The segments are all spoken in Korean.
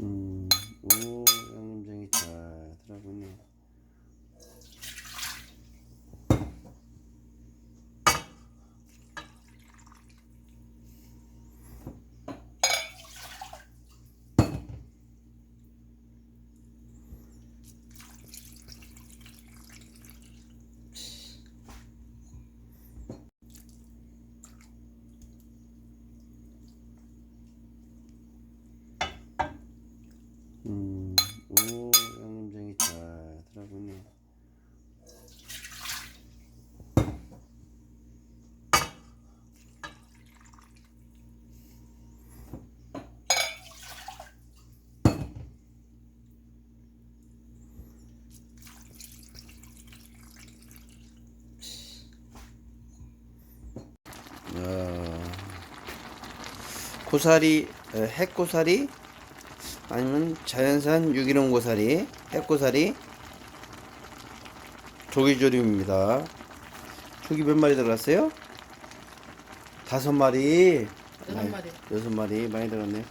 음, 오, 양념장이 잘 들어가고 있네요. 음, 오, 양념장이 잘 들어가고 있네요. 야, 고사리, 에, 핵고사리 아니면 자연산 유기농 고사리, 핵고사리, 조기조림입니다. 조기 몇 마리 들어갔어요? 다섯 마리. 여섯 마리. 여섯 마리 많이 들어갔네.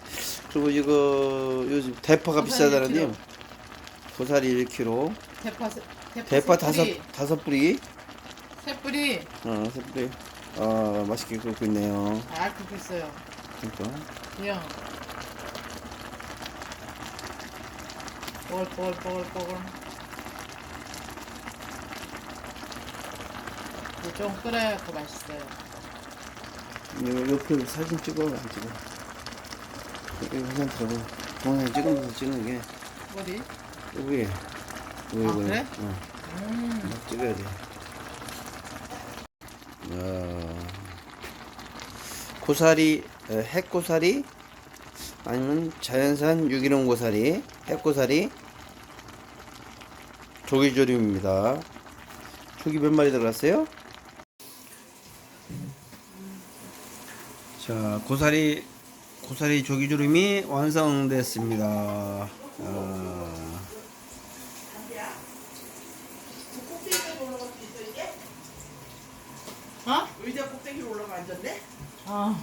그리고 이거 요즘 대파가 고사리 비싸다는데 1kg. 고사리 1kg, 대파 세- 대파, 대파 세 다섯 뿌리, 다섯 뿌리, 세 뿌리 어, 세 뿌리. 아 맛있게 끓고 있네요. 알 굽고 있어요. 그러니까. 그냥 뽀글뽀글뽀글뽀글 이제 좀 끓여갖고 맛있어요. 이거 옆에 사진 찍어 안 찍어? 여기 괜찮더라고. 동영상 찍으면서 찍는 게 어디? 여기 여기 아. 그래? 어, 음, 막 찍어야 돼. 야, 고사리, 에, 핵고사리 아니면 자연산 유기농 고사리, 핵고사리, 조기조림입니다. 조기 몇 마리 들어갔어요? 자, 고사리 고사리 조기조림이 완성됐습니다. 아, 어? 의자 꼭대기로 올라가 앉았네? 아,